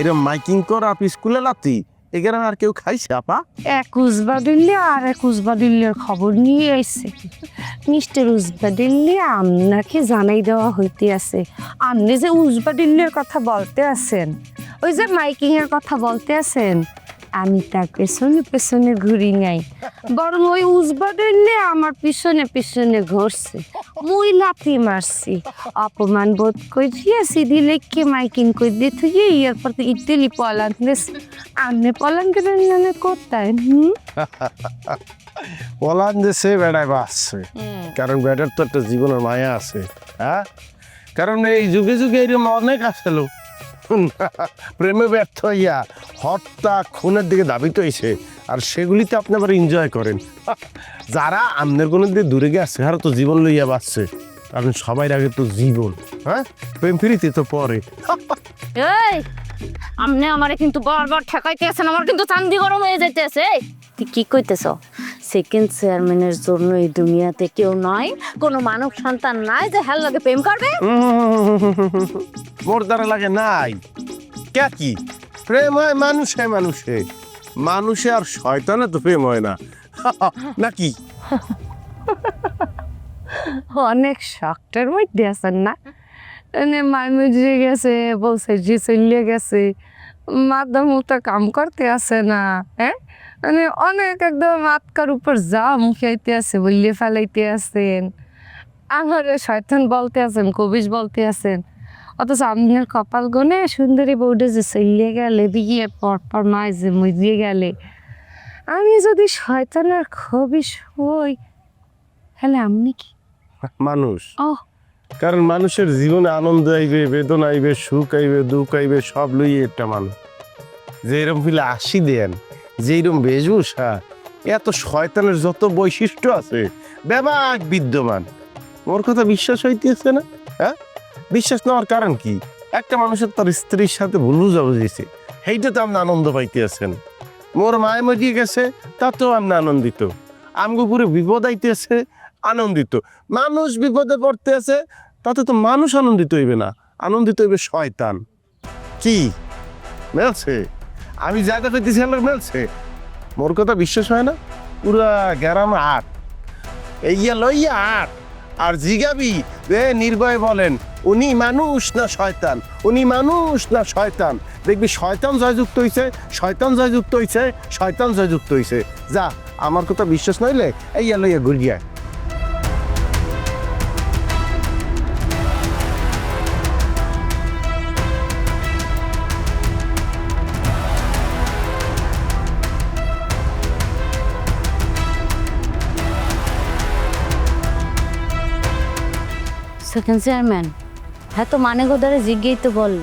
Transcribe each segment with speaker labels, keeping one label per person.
Speaker 1: এরকম মাইকিং কর আপ স্কুলে লাতি এখানে আর কেউ খাইছে, আপা?
Speaker 2: এক উজবাদিল্লি আর এক উজবাদিল্লির খবর নিয়ে আইছে। মিস্টার উজবাদিল্লি আপনাকে জানাই দেওয়া হইতে আছে। আপনি যে উজবা দিল্লির কথা বলতে আছেন, ওই যে মাইকিং এর কথা বলতে আছেন আমি তার পেছনে পেছনে ঘুরি নাই। বরং ওই উজবাদিল্লি আমার পিছনে পিছনে ঘুরছে। মুই লাথি মারছি। অপমান বোধ করিয়া সিধি লেখকে মাইকিং করে দিয়ে থুয়ে এরপর তো ইটালি পলান আপনি পলান কেন জানে কোথায় হুম?
Speaker 1: বলান যে সে বেড়ায় বাসছে কারণ বেটার তো একটা জীবনের মায়া আছে হ্যাঁ? কারণ এই যুগে যুগে এরকম অনেক আসলো প্রেমে ব্যর্থ হইয়া হত্যা খুনের দিকে দাবিত হয়েছে আর সেগুলিতে আপনি আবার এনজয় করেন। যারা আমনের কোনো দিকে দূরে গিয়ে আর তো জীবন লইয়া বাঁচছে। কারণ সবাই আগে তো জীবন হ্যাঁ? প্রেম ফিরিতে তো পরে।
Speaker 3: আপনি আমারে কিন্তু বারবার ঠেকাইতে আছেন আমার কিন্তু চান্দি গরম হয়ে যাইতেছে। তুই কি কইতেছ? সেকেন্ড চেয়ারম্যানের জন্য এই দুনিয়াতে কেউ নয় কোনো মানব সন্তান নাই যে হ্যার লগে প্রেম করবে?
Speaker 1: মোর দ্বারা লাগে নাই। কে কি? প্রেম হয় মানুষে মানুষে। মানুষে আর শয়তানে তো প্রেম হয় না। নাকি?
Speaker 2: অনেক শখটার মধ্যে আছেন না? মাইমুজি গেছে বলছে জি চলিয়ে গেছে। মাধ্যম তো কাম করতে আছে না হ্যাঁ? মানে অনেক একদম আটকার উপর যা মুখাইতে আছে বললে ফেলাইতে আছেন আমার শয়তান বলতে আছেন কবিজ বলতে আছেন অথচ আপনার কপাল গনে সুন্দরী বউডে যে চলিয়ে গেলে বিয়ে পর পর মায় যে মরিয়ে গেলে। আমি যদি শয়তানের খবিস হই তাহলে আপনি কি?
Speaker 1: মানুষ।
Speaker 2: ও
Speaker 1: কারণ মানুষের জীবনে আনন্দ আইবে, বেদনা আইবে, সুখ আইবে, দুঃখ আইবে, সব লইয়ে একটা মানুষ। যে এরম ফিলে আসি দেন, যে এরম বেশভূষা এত শয়তানের যত বৈশিষ্ট্য আছে ব্যাপক বিদ্যমান। ওর কথা বিশ্বাস হইতেছে না হ্যাঁ? বিশ্বাস নেওয়ার কারণ কি? একটা মানুষের তার স্ত্রীর সাথে ভুল বুঝাবুঝিছে সেইটাতে আপনি আনন্দ পাইতে আছেন মোর মায়ে মরিয়ে গেছে, তাতেও আপনি আনন্দিত। আমগো পুরো বিপদ আইতেছে আনন্দিত। মানুষ বিপদে পড়তে আছে, তাতে তো মানুষ আনন্দিত হইবে না। আনন্দিত হইবে শয়তান। কি? মেলছে? আমি যা কইতেছি আমার মেলছে? মোর কথা বিশ্বাস হয় না? পুরা গ্যারাম আট। এইয়া লইয়া আট। আর জিগাবি রে নির্ভয় বলেন, উনি মানুষ না শয়তান? উনি মানুষ না শয়তান? দেখবি শয়তান জয়যুক্ত হইছে, শয়তান জয়যুক্ত হইছে, শয়তান জয়যুক্ত হইছে। যা, আমার কথা বিশ্বাস নইলে এইয়া লইয়া ঘুরিয়া
Speaker 3: সেকেন্ড চেয়ারম্যান। হ্যাঁ তো মানে গোদারে জিজ্ঞেই তো বলল।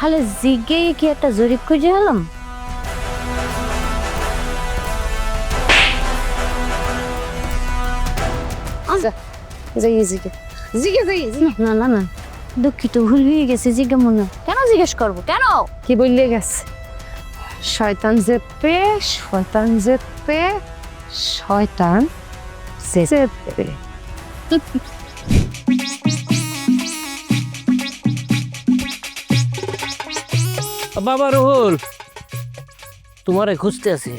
Speaker 3: হালে জিজ্ঞেই কি একটা জরিপ খুঁজে হলাম
Speaker 2: জিগে জিগে
Speaker 3: না না না দুঃখিত ভুল হয়ে গেছে জিজ্ঞা মনে। কেন জিজ্ঞেস করব? কেন?
Speaker 2: কি বললে গেছে? শয়তান জেপে শয়তান জেপে শয়তান জেপে
Speaker 4: বাবা রুহুল তোমারে খুঁজতে আছি।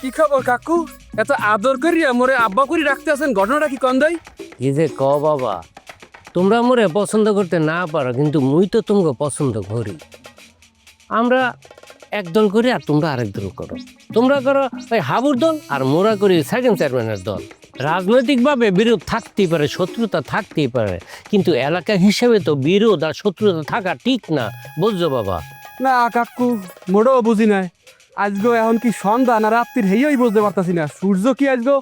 Speaker 5: কি খবর কাকু? এত আদর করিয়া মোরে আব্বা করি রাখতে আছেন ঘটনাটা কি কন্দাই
Speaker 4: কি যে ক বাবা তোমরা মোরে পছন্দ করতে না পারো কিন্তু মুই তো তোমাকে পছন্দ করি। আমরা একদল করি আর তোমরা আরেক দল করো। তোমরা করো ওই হাবুর দল আর মোরা করি সেকেন্ড চেয়ারম্যানের দল। রাজনৈতিকভাবে বিরোধ থাকতেই পারে শত্রুতা থাকতেই পারে কিন্তু এলাকা হিসেবে তো বিরোধ আর শত্রুতা থাকা ঠিক না বুঝছ বাবা?
Speaker 5: না, কাকু মোটেও বুঝি নাই। আজগো এখন কি সন্ধ্যা না রাত্রির হেইই বুঝতে পারতাছি না? সূর্য কি আজগো?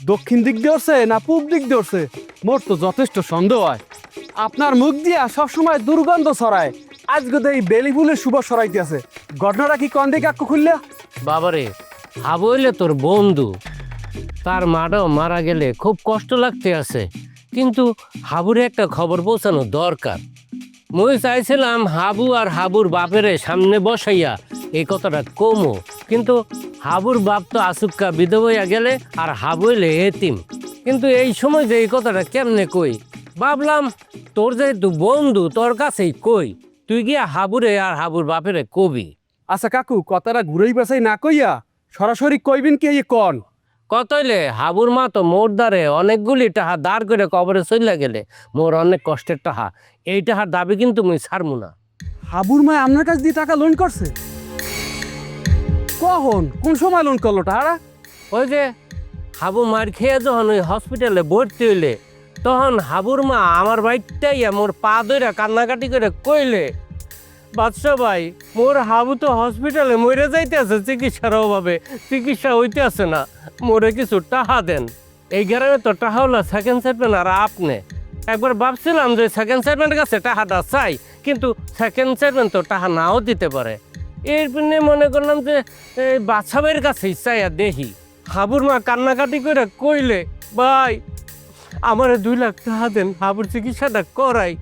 Speaker 5: দক্ষিণ দিক দিয়ে না পূব দিক দিয়ে মোর তো যথেষ্ট সন্দেহ হয়। আপনার মুখ দিয়া সবসময় দুর্গন্ধ ছড়ায়। আজকে তো এই বেলি ফুলের শুভ সরাইতে আছে। ঘটনাটা কি কন্দে কাকু খুললে?
Speaker 4: বাবারে হাবু হইলে তোর বন্ধু। তার মাটাও মারা গেলে খুব কষ্ট লাগতে আছে। কিন্তু হাবুরে একটা খবর পৌঁছানো দরকার মুই চাইছিলাম হাবু আর হাবুর বাপেরে সামনে বসাইয়া এই কথাটা কমো, কিন্তু হাবুর বাপ তো আসুক্কা বিধবইয়া গেলে আর হাবু হইলে এতিম। কিন্তু এই সময় যে এই কথাটা কেমনে কই? ভাবলাম, তোর যেহেতু বন্ধু, তোর কাছেই কই? তুই গিয়া হাবুরে আর হাবুর বাপেরে কবি।
Speaker 5: আচ্ছা কাকু, কথাটা ঘুরেই পেছাই না কইয়া সরাসরি কইবেন কি কন?
Speaker 4: কতইলে? হাবুর মা তো মোর দ্বারে অনেকগুলি টাহা দাঁড় করে কবরে চলে গেলে মোর অনেক কষ্টের টাহা। এই টাহার দাবি কিন্তু মুই ছাড়মু না।
Speaker 5: হাবুর মা আপনার কাছ দিয়ে টাকা লোন করছে? কখন? কোন সময় লোন করল টাকা
Speaker 4: ওই যে হাবু মার খেয়ে যখন ওই হসপিটালে ভর্তি হইলে তখন হাবুর মা আমার বাড়িটাই মোর পা ধরে কান্নাকাটি করে কইলে বাদশা ভাই, মোর হাবু তো হসপিটালে মরে যাইতেছে, চিকিৎসার অভাবে। চিকিৎসা হইতে আছে না। মোরে কিছু টাহা দেন। এই গ্রামে তো টাহা হলো সেকেন্ড সেটমেন্ট আর আপনি। একবার ভাবছিলাম যে সেকেন্ড সেটমেন্টের কাছে টাহাটা চাই, কিন্তু সেকেন্ড সেটমেন্ট তো টাহা নাও দিতে পারে। এর জন্য মনে করলাম যে এই বাচ্চা ভাইয়ের কাছে চাইয়া দেখি হাবুর মা কান্নাকাটি করে কইলে, ভাই, আমারে দুই লাখ টাকা দেন, হাবুর চিকিৎসাটা করাই।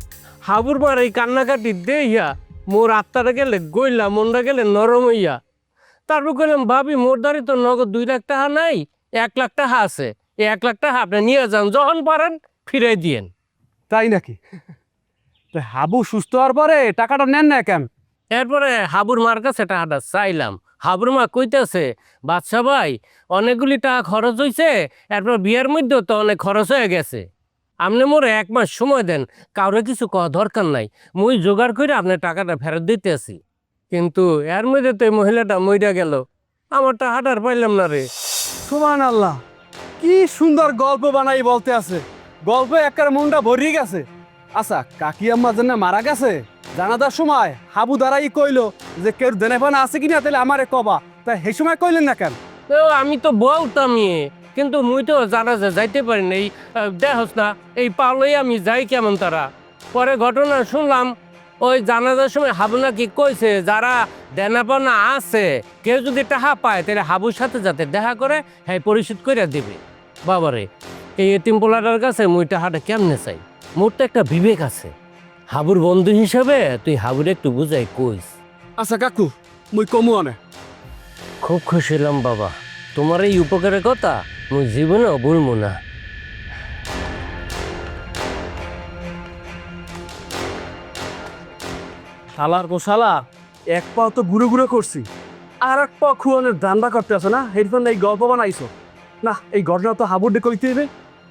Speaker 4: হাবুর মার এই কান্নাকাটি দেইয়া মোর আত্মাটা গেলে গইলা মনটা গেলে নরম হইয়া। তারপর কইলাম ভাবি মোর দ্বারে তো নগদ দুই লাখ টাকা নাই এক লাখ টাকা আছে। এই এক লাখ টাকা আপনি নিয়ে যান যখন পারেন ফিরে দিয়েন।
Speaker 5: তাই নাকি? তা হাবু সুস্থ হওয়ার পরে টাকাটা নেন না কেন?
Speaker 4: এরপরে হাবুর মার কাছে টাকাটা চাইলাম। হাবুর মা কইতেছে বাদশা ভাই অনেকগুলি টাকা খরচ হইছে এরপর বিয়ের মধ্যেও তো অনেক খরচ হয়ে গেছে। আপনি মোরে এক মাস সময় দেন কাউরে কিছু কওয়া দরকার নাই। মুই জোগাড় করে আপনার টাকাটা ফেরত দিতে আসি কিন্তু এর মধ্যে তো এই মহিলাটা মইরা গেল। আমার টাকাটা আর পাইলাম না রে।
Speaker 5: সুমান আল্লাহ কি সুন্দর গল্প বানাই বলতে আছে। গল্প একার মনটা ভরিয়ে গেছে। আচ্ছা কাকি আম্মা জন্য মারা গেছে জানাজার সময় হাবু দ্বারাই কইলো যে কেউ দেনেফানা আছে কিনা তাহলে আমারে কবা। তা সেই সময় কইলেন না কেন?
Speaker 4: আমি তো বলতামই। কিন্তু মুই তো জানা যে যাইতে পারি না এই দেখস না এই পালই আমি যাই কেমন তারা? পরে ঘটনা শুনলাম ওই জানাজার সময় হাবু নাকি কইছে যারা দেনাপানা আছে কেউ যদি টাকা পায় তাহলে হাবুর সাথে যাতে দেখা করে হ্যাঁ পরিশোধ করে দিবে। বাবারে এই এতিম পোলাটার কাছে মুই টাকাটা কেমনে চাই? মোর তো একটা বিবেক আছে। হাবুর বন্ধু হিসেবে তুই হাবুরে একটু বুঝাই কইস।
Speaker 5: আচ্ছা কাকু মুই কমু অনে
Speaker 4: খুব খুশি হলাম বাবা। তোমার এই উপকারের কথা মুই জীবনেও ভুলবো না
Speaker 5: শালার গো শালা, এক পাও তো ঘুরে ঘুরে করছি। আর এক পাও খুয়ানের দান্দা করতে আছে না? হেডফোন এই গল্প বানাইছো। না, এই ঘটনা তো হাবুডে কইতে হবে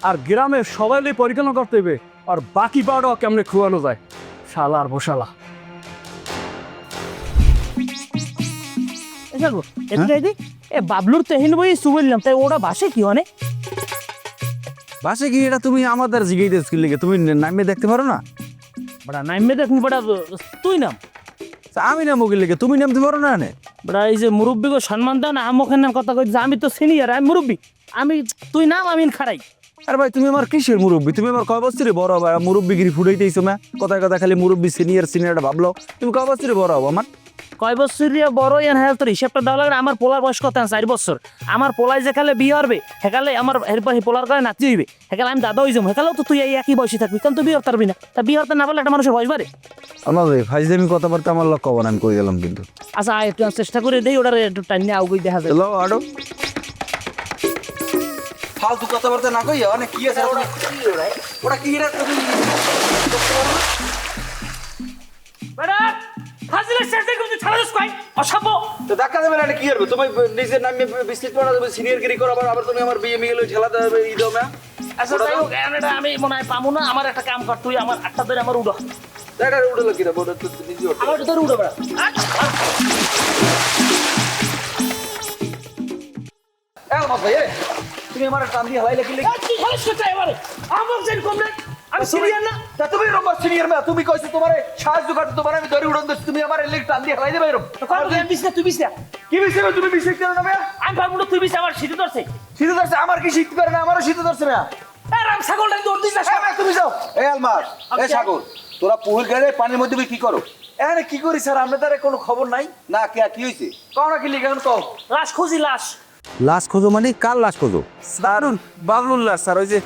Speaker 5: আর গ্রামের সবাই পরিচালনা করতে হবে আর বাকি পাটাও কেমনে খুয়ানো যায়? শালার বসালা
Speaker 6: দেখো একটু এদিক এ বাবলুর তেহিন বই সুবললাম তাই বাসে কি অনেক
Speaker 7: কি এটা তুমি আমাদের জিগাইতে স্কিল লিগে তুমি নামে দেখতে পারো না
Speaker 6: বড়া নাইমে দেখুন বড়া তুই নাম
Speaker 7: আমি না মুগির লিগে তুমি নামতে পারো না নে
Speaker 6: বড়া এই যে মুরব্বীকে সম্মান দাও না নাম কথা কই যে আমি তো সিনিয়র আমি মুরব্বী আমি তুই নাম আমি খাড়াই
Speaker 7: আরে ভাই তুমি আমার কিসের মুরব্বী তুমি আমার কয় বছরে বড় হবা মুরব্বীগিরি ফুটাইতেইছো না কথায় কথা খালি মুরব্বী সিনিয়র সিনিয়রটা ভাবলো তুমি কয় বছরে বড় হব আমার
Speaker 6: কয় বছর বড় ইয়ান হ্যাঁ তোর হিসাবটা দেওয়া লাগে আমার পোলার বয়স কত চার বছর। আমার পোলাই যে খালে বিয়ে হবে হেকালে আমার এরপর পোলার গায়ে নাচি হইবে। হেকালে আমি দাদা হইজাম হেকালেও তো তুই এই একই বয়সে থাকবি কারণ তুই বিয়ে পারবি না? তা বিয়ে হতে না পারলে একটা মানুষের বয়স বাড়ে।
Speaker 7: আমার ভাই ফাইজলামি কথাবার্তা আমার লক্ষ্য বানান করে গেলাম কিন্তু?
Speaker 6: আচ্ছা আয় একটু চেষ্টা করে দেই ওটার একটু টাইনে আউগই দেখা যায়।
Speaker 7: চলো আরও ফালতু কথাবার্তা না কইয়া অনেক কি আছে ওটা? ওটা কি রে? তুমি
Speaker 6: বেড়া! ফাজিলের শেষ দেখে তুই ছাড়া দিস কই অসভ্য
Speaker 7: তো ধাক্কা দেবে না কি করবে? তুমি নিজের নামে দেবে সিনিয়র গিরি করো আবার আবার তুমি আমার বিয়ে মিয়ে ঠেলা দেবে ই দাও না
Speaker 6: আচ্ছা হোক এটা আমি মনে হয় পাবো না। আমার একটা কাম কর তুই আমার আটটা ধরে আমার উড়ো
Speaker 7: দেখা উঠে লাগি না ওটা তো নিজে ওঠে
Speaker 6: আমার ধরে উড়ো বেড়া
Speaker 7: আমার ভাই তুমি আমার টান দিয়ে হালাই লাগি
Speaker 6: কি খালিস করতে এবারে? আমার যেন আমি সিরিয়াল না।
Speaker 7: তা তুমি রম্বা সিনিয়র মে তুমি কইছো তোমার সাহায্য করতে তোমার আমি ধরে উড়ন দিচ্ছি। তুমি আমার লেগ টান দিয়ে হালাই দেবে এরকম।
Speaker 6: কর তুই বিছ না তুই বিছ না।
Speaker 7: কি বিষয় তুমি বিষয় কেন না
Speaker 6: আমি পারব না বিছ আমার সিধে ধরছে।
Speaker 7: শীত ধরছে আমার কি শীত পারে না? আমারও শীত ধরছে না।
Speaker 6: আর ছাগলটা দৌড় দিস না
Speaker 7: তুমি যাও। এই আলমার এই সাগর তোরা পুহুল গেলে পানির মধ্যে কি করো? এখানে কি করি স্যার? আপনার দ্বারা কোনো খবর নাই? না কে কি হয়েছে কও না কি লিখে কও।
Speaker 6: লাশ খুঁজি লাশ।
Speaker 7: লাশ খোঁজো মানে কার লাশ খোঁজো?
Speaker 8: দারুণ বাবলুল্লাহ স্যার ওই যে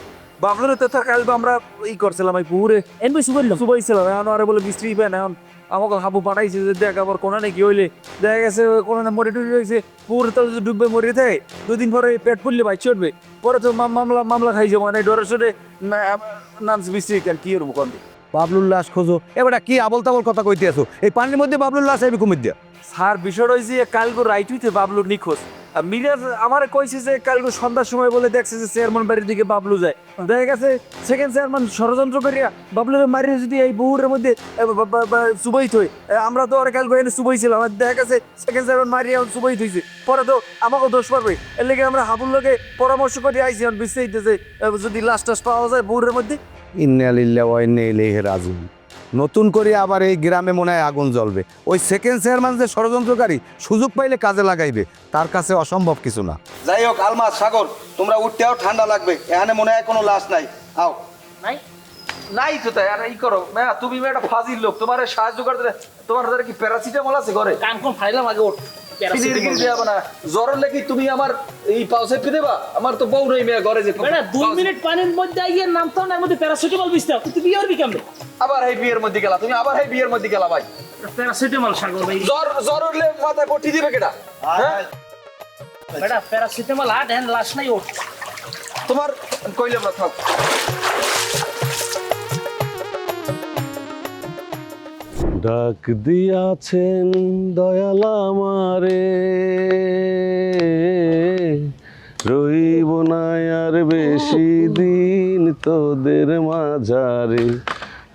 Speaker 8: বাবলুরে তো কাল আমরা ই করছিলাম এই পুকুরে
Speaker 6: এন বই সুবললাম
Speaker 8: সুবাইছিলাম এখন আরে বলে বৃষ্টি পেন এখন আমাকে হাবু পাঠাইছে যে দেখ আবার কোনো নাকি হইলে। দেখা গেছে কোনো না মরে টুরে হয়েছে পুকুরে তো ডুববে মরে থাকে দুদিন পরে পেট ফুললে ভাই চড়বে পরে তো মাম- মামলা মামলা খাইছে মানে ডরে সরে নামছে বৃষ্টি আর কি করব কোন?
Speaker 7: বাবলুর লাশ খোঁজো। এবার কি আবল তাবল কথা কইতে আছো? এই পানির মধ্যে বাবলুর লাশ আইবি কুমির দিয়া?
Speaker 8: স্যার বিষয়টা হয়েছে কালগো রাইট হইতে বাবলুর নিখোঁজ। মিরাজ আমারে কইছে যে কালগো সন্ধ্যার সময় বলে দেখছে যে চেয়ারম্যান বাড়ির দিকে বাবলু যায়। দেখা গেছে সেকেন্ড চেয়ারম্যান ষড়যন্ত্র করিয়া বাবলুর মারিয়ে যদি এই বহুরের মধ্যে সুবাই থই আমরা তো ওরা কালগো এনে সুবাই ছিলাম আর দেখা গেছে সেকেন্ড চেয়ারম্যান মারিয়া সুবাই থইছে পরে তো আমাকেও দোষ পারবে। এর লেগে আমরা হাবুর লোকে পরামর্শ করে আইছি বুঝতে হইতেছে যদি লাশ টাস পাওয়া যায় বহুরের মধ্যে।
Speaker 7: ইন্নালিল্লাহ ওয়া ইন্না ইলাইহি রাজিউন। নতুন করে আবার এই গ্রামে মনে হয় আগুন জ্বলবে। ওই সেকেন্ড চেয়ারম্যান যে ষড়যন্ত্রকারী সুযোগ পাইলে কাজে লাগাইবে। তার কাছে অসম্ভব কিছু না। যাই হোক আলমাস সাগর তোমরা উঠতেও ঠান্ডা লাগবে। এখানে মনে হয় কোনো লাশ নাই। আও।
Speaker 8: নাই? নাই তো তাই আর এই করো। ম্যা তুমি একটা ফাজির লোক। তোমার সাহায্য করতে তোমার কি প্যারাসিটামল আছে ঘরে?
Speaker 6: কাম কোন ফাইলাম আগে ওঠ।
Speaker 8: জ্বরের লেগে তুমি আমার এই পাও চেপে দেবা। আমার তো বউ নেই মেয়ে ঘরে যে
Speaker 6: দুই মিনিট পানির মধ্যে আইয়ে নামতাম না এর মধ্যে প্যারাসিটামল বিস্তাও তুই বিয়ে করবি
Speaker 8: আবার এই বিয়ের মধ্যে গেলা তুমি আবার এই বিয়ের মধ্যে গেলা ভাই।
Speaker 6: প্যারাসিটামল সাগর ভাই।
Speaker 8: জ্বর জ্বর উঠলে মাথা কটি দিবে কেটা হ্যাঁ?
Speaker 6: বেটা প্যারাসিটামল আট হ্যান্ড লাশ নাই ওঠ
Speaker 8: তোমার কইলাম না থাক
Speaker 9: ডাক দিয়াছেন দয়াল আমারে। রইব না আর বেশি দিন তোদের মাঝারে।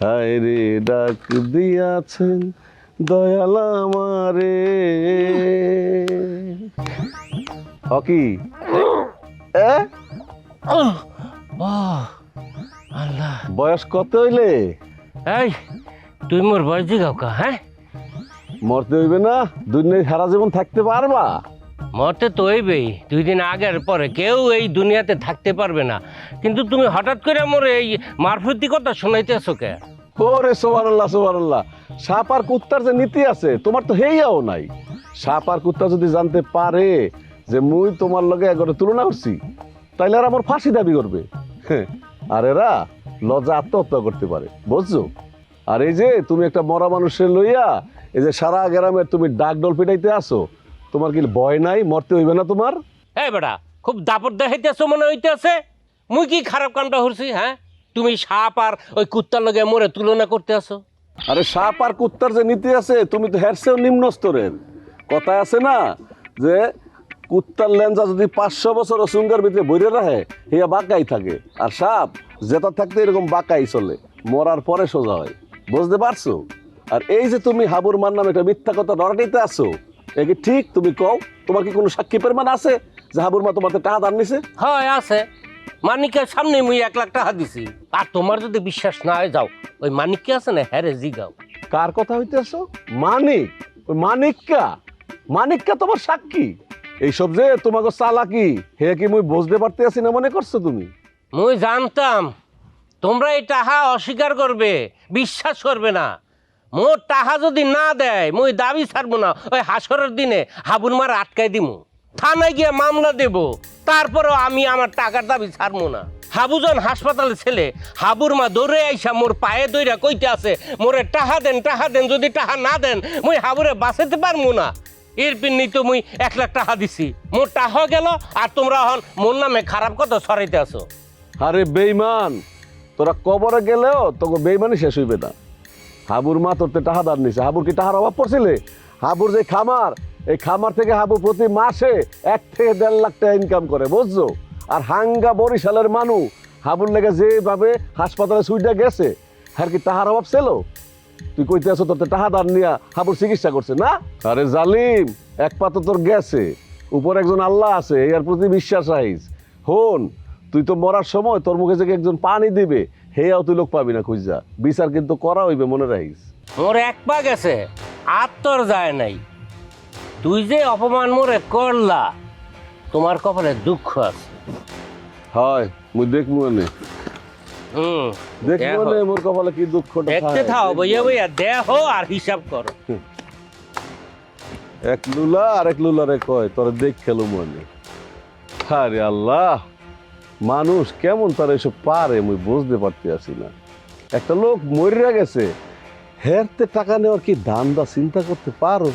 Speaker 9: হায় রে ডাক দিয়াছেন দয়াল আমারে। হকি
Speaker 4: আল্লাহ।
Speaker 9: বয়স কত হইলে?
Speaker 4: এই তুই মোর বয়স জিগাও কা হ্যাঁ?
Speaker 9: মরতে হইবে না দুনিয়ায় সারা জীবন থাকতে পারবা।
Speaker 4: মরতে তো হইবেই দুই দিন আগের পরে কেউ এই দুনিয়াতে থাকতে পারবে না। কিন্তু তুমি হঠাৎ করে মোর এই মারফতি কথা শোনাইতেছো কে?
Speaker 9: ওরে সোবারাল্লাহ সোবারাল্লাহ সাপ আর কুত্তার যে নীতি আছে তোমার তো হেইয়াও নাই। সাপ আর কুত্তা যদি জানতে পারে যে মুই তোমার লগে একবারে তুলনা করছি তাইলে আর আমার ফাঁসি দাবি করবে। হ্যাঁ, আর এরা লজ্জা আত্মহত্যা করতে পারে বুঝছ? আর এই যে তুমি একটা মরা মানুষের লইয়া এই যে সারা গ্রামের তুমি ডাক ডল পিটাইতে আসো তোমার কি ভয় নাই? মরতে হইবে না তোমার?
Speaker 4: এই বেটা খুব দাপট দেখাইতেছো মনে হইতেছে? মুই কি খারাপ কামটা করছি হ্যাঁ? তুমি সাপ আর ওই কুত্তার লগে মোরে তুলনা করতে আসো।
Speaker 9: আরে সাপ আর কুত্তার যে নীতি আছে তুমি তো হেরছেও নিম্ন স্তরের কথা আছে না যে কুত্তার লেঞ্জা যদি পাঁচশো বছর সুঙ্গার ভিতরে বইরে রাখে হিয়া বাঁকাই থাকে। আর সাপ যেটা থাকতে এরকম বাঁকাই চলে। মরার পরে সোজা হয়। বুঝতে পারছ? আর এই যে তুমি হাবুর মার নামে একটা মিথ্যা কথা ডরাটিতে আসো এ কি ঠিক? তুমি কও তোমার কি কোনো সাক্ষী প্রমাণ আছে যে হাবুর মা তোমার টাকা দান নিছে?
Speaker 4: হয় আছে। মানিকের সামনে মুই এক লাখ টাকা দিছি। আর তোমার যদি বিশ্বাস না হয় যাও। ওই মানিককে আছে না হ্যাঁ রে জিগাও।
Speaker 9: কার কথা হইতেছো? মানিক। ওই মানিককা? মানিককা তোমার সাক্ষী? এইসব যে তোমাকে চালাকি হে কি মুই বুঝতে পারতে আছি না মনে করছ তুমি?
Speaker 4: মুই জানতাম। তোমরা এই টাহা অস্বীকার করবে। বিশ্বাস করবে না। মোর টাহা যদি না দেয়, মুই দাবি ছাড়বো না। ওই হাসরের দিনে হাবুর মার আটকাই দিমু। থানায় গিয়ে মামলা দেব। তারপরেও আমি আমার টাকার দাবি ছাড়বো না। হাবুজন হাসপাতালে ছেলে, হাবুর মা দৌড়ে আইসা মোর পায়ে দইরা কইতে আছে, মোরে টাহা দেন টাহা দেন, যদি টাহা না দেন, মুই হাবুরে বাঁচাতে পারব না। এর তো মুই এক লাখ টাকা দিছি। মোর টাহা গেল, আর তোমরা এখন মোর নামে খারাপ কথা ছড়াইতে আসো
Speaker 9: আরে বেইমান তোরা কবরে গেলেও তোকে বেইমানি শেষ হইবে না। হাবুর মা তোর টাহা দান নিছে। হাবুর কি টাহার অভাব পড়ছিলে? হাবুর যে খামার, এই খামার থেকে হাবু প্রতি মাসে এক থেকে দেড় লাখ টাকা ইনকাম করে, বুঝছ? আর হাঙ্গা বরিশালের মানুষ হাবুর লেগে যেভাবে হাসপাতালে সুইটা গেছে আর কি টাহার অভাব ছিল? তুই কইতে আছো তোর টাহা দান নিয়া হাবুর চিকিৎসা করছে, না? আরে জালিম, এক পা তো তোর গেছে। উপর একজন আল্লাহ আছে এর প্রতি বিশ্বাস রাখিস। হন তুই তো মরার সময় তোর মুখে থেকে একজন পানি দিবে। হেয়াও তুই লোক পাবি না খুঁজা। বিচার কিন্তু করা হইবে মনে রাখিস।
Speaker 4: মোর এক পা গেছে আর তোর যায় নাই। তুই যে অপমান মোরে করলা তোমার কপালে দুঃখ আছে।
Speaker 9: হয় মুই দেখব মানে
Speaker 4: হুম
Speaker 9: দেখব
Speaker 4: দেখো।
Speaker 9: মানে মোর কপালে কি দুঃখ
Speaker 4: দেখতে থাও বইয়া বইয়া দেহ আর হিসাব করো।
Speaker 9: এক লুলা আর এক লুলারে কয় তোর দেখ খেলো মনে আরে আল্লাহ! মানুষ কেমন তার এসব পারে আমি বুঝতে পারতে আসি না। একটা লোক মরিয়া গেছে, হেরতে টাকা নেওয়ার কি দান দা চিন্তা করতে পারো?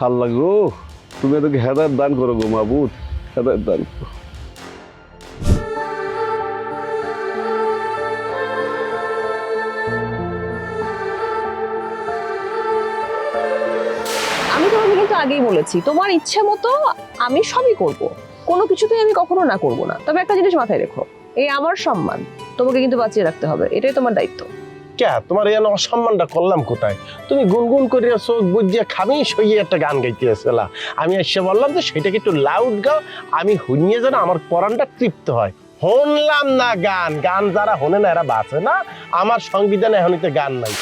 Speaker 9: হাল লাগো তুমি এটাকে হেদার দান করো গো মাবুদ হেদার দান করো।
Speaker 10: আমি তোমাকে কিন্তু আগেই বলেছি, তোমার ইচ্ছে মতো আমি সবই করব। কোনো কিছুতেই আমি কখনো না করব না। তবে একটা জিনিস মাথায় রেখো, এই আমার সম্মান, তোমাকে কিন্তু বাঁচিয়ে রাখতে হবে, এটাই তোমার দায়িত্ব।
Speaker 1: কে তোমার এই অসম্মানটা করলাম কোথায়? তুমি গুনগুন করিয়া চোখ বুঝিয়া খামি সইয়ে একটা গান গাইতে আসলা আমি এসে বললাম যে সেটাকে একটু লাউড গাও, আমি হুনিয়ে যেন আমার পরানটা তৃপ্ত হয়। শুনলাম না গান গান যারা হনে না এরা বাঁচে না। আমার সংবিধানে এখনিতে গান নাই।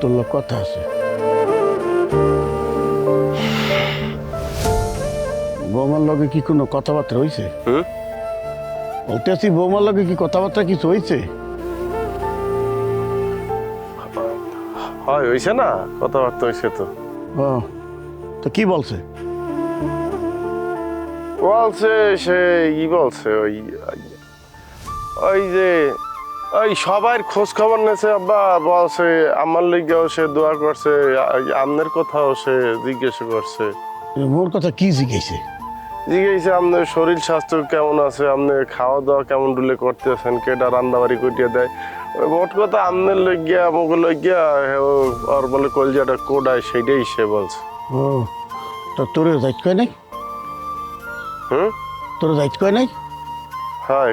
Speaker 1: তোর লোক কথা আছে। বৌমার লগে কি কোনো কথাবার্তা হয়েছে বলতেছি বৌমার লগে কি কথাবার্তা কিছু হয়েছে হয় হয়েছে না? কথাবার্তা হয়েছে তো। ও তো কি বলছে? বলছে সে ই বলছে ওই ওই যে ওই সবার খোঁজ খবর নেছে আব্বা বলছে আমার লিগেও সে দোয়া করছে আমনের কথাও সে জিজ্ঞেস করছে। মোর কথা কি জিজ্ঞেসে? জিজ্ঞেসে আপনার শরীর স্বাস্থ্য কেমন আছে? আপনি খাওয়া দাওয়া কেমন ডুলে করতেছেন? কেটা রান্নাবাড়ি করিয়ে দেয়? মোট কথা আমনের লইগিয়া আমাকে লইগিয়া আর বলে কলজাটা কোডায় সেইটাই সে বলছে।
Speaker 11: ও তো তোর কয় নাই?
Speaker 1: হুম?
Speaker 11: তোর কয় নাই?
Speaker 1: হ্যাঁ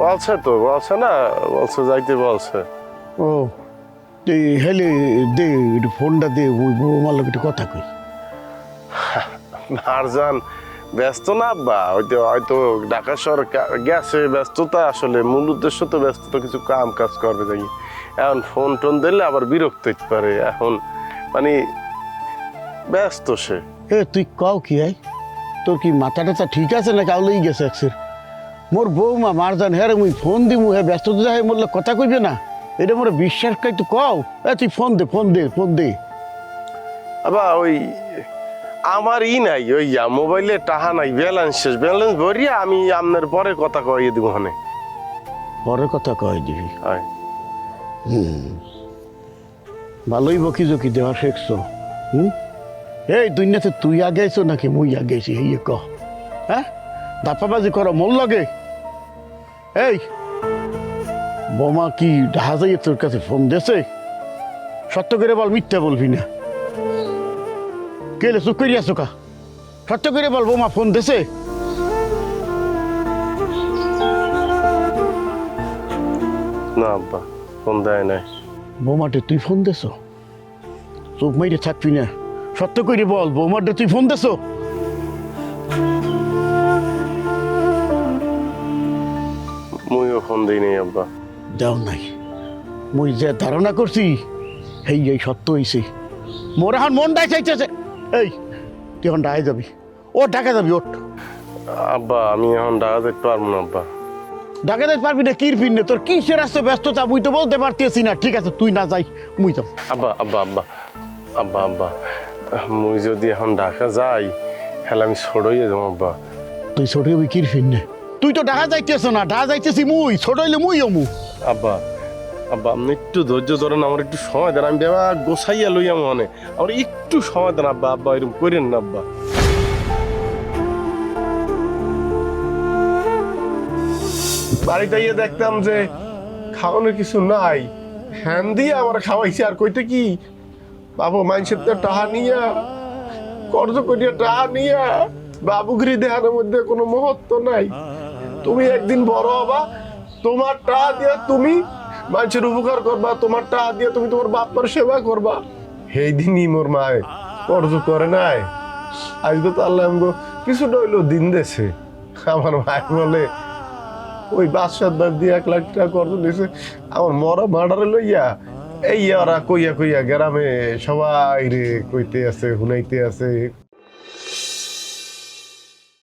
Speaker 1: বলছে তো বলছে না বলছে যাইতে বলছে।
Speaker 11: ও তুই হেলে দে একটু ফোনটা দে ওই বৌমার লোক একটু কথা কই।
Speaker 1: মারজান ব্যস্ত না আব্বা হয়তো হয়তো ঢাকা শহর গেছে ব্যস্ততা আসলে মূল উদ্দেশ্য তো ব্যস্ততা কিছু কাম কাজ করবে যাই এখন ফোন টোন দিলে আবার বিরক্ত হইতে পারে এখন মানে ব্যস্ত সে।
Speaker 11: এ তুই কও কি আই? তোর কি মাথা টাথা ঠিক আছে না কাউলেই গেছে একসের মোর বৌমা মারজান হ্যাঁ মুই ফোন দিমু হ্যাঁ ব্যস্ত তো যাই মোর কথা কইবে না। এটা মোর বিশ্বাস কই তুই কও। এ তুই ফোন দে ফোন দে ফোন দে।
Speaker 1: আবার ওই আমার ই নাই ওই মোবাইলে টাহা নাই ব্যালেন্স শেষ। ব্যালেন্স ভরিয়া আমি আপনার পরে কথা কইয়ে দিব হনে
Speaker 11: পরে কথা কয় দিবি।
Speaker 1: হয়।
Speaker 11: ভালোই বকি জকি দেওয়া শেখছো হুম? এই দুনিয়াতে তুই আগেছো নাকি মুই আগেছি এই ক হ্যাঁ? দাপাবাজি করো মোর লগে। এই বোমা কি জাহাজাই তোর কাছে ফোন দেছে সত্য করে বল মিথ্যা বলবি না। কেলে চুপ করিয়া আছো কা? সত্য করে বল বোমা ফোন দেছে
Speaker 1: না আব্বা ফোন দেয় নাই।
Speaker 11: বৌমাটে তুই ফোন দেছ চোখ মাইরে থাকবি না। সত্য করে বল বৌমাটে তুই ফোন দেছ
Speaker 1: ফোন দিই নাই আব্বা।
Speaker 11: দেও নাই। মুই যে ধারণা করছি এই এই সত্য হইছে। মোর এখন মন ডাই চাইতেছে। এই তুই এখন ডাকে যাবি। ও ডাকে যাবি ওঠ
Speaker 1: আব্বা আমি এখন ঢাকা যেতে পারব না আব্বা।
Speaker 11: ডাকে যাইতে পারবি না কির ফিরনে তোর কিসের আসছে ব্যস্ততা? মুই তো বলতে পারতেছি না। ঠিক আছে তুই না যাই মুই তো
Speaker 1: আব্বা আব্বা আব্বা আব্বা আব্বা মুই যদি এখন ঢাকা যাই হ্যাঁ আমি ছড়ইয়ে যাব আব্বা।
Speaker 11: তুই ছোট হবি কির ফিরনে তুই তো ডাকা যাইতেছ না ডাকা যাইতেছি মুই, ছোট হইলে মুই অমু
Speaker 1: আব্বা আব্বা আপনি একটু ধৈর্য ধরেন, আমার একটু সময় দেন, আমি বেবা গোসাইয়া লইয়া মনে। আমার একটু সময় দেন, আব্বা আব্বা এরকম করেন না, আব্বা। বাড়িতে গিয়ে দেখতাম যে খাওয়ানোর কিছু নাই। হ্যান দিয়ে আমার খাওয়াইছে, আর কইতে কি? বাবু, মানুষের তো টাহা নিয়া, কর্জ করিয়া টাহা নিয়া, বাবুগিরি দেহানোর মধ্যে কোনো মহত্ব নাই। তুমি একদিন বড় হবা, তোমার টাকা দিয়ে তুমি মানুষের উপকার করবা, তোমার টাকা দিয়ে তুমি তোমার বাপমার সেবা করবা। সেই দিনই মোর মায় কর্জ করে নাই। আজকে তো আল্লাহ আমগো কিছুটা হইল দিন দেছে। আমার ভাই বলে, ওই বাদশার দাঁত দিয়ে এক লাখ টাকা কর্জ দিয়েছে আমার মরা মার্ডারে লইয়া এই ওরা কইয়া কইয়া গ্রামে সবাই রে কইতে আছে হুনাইতে আছে।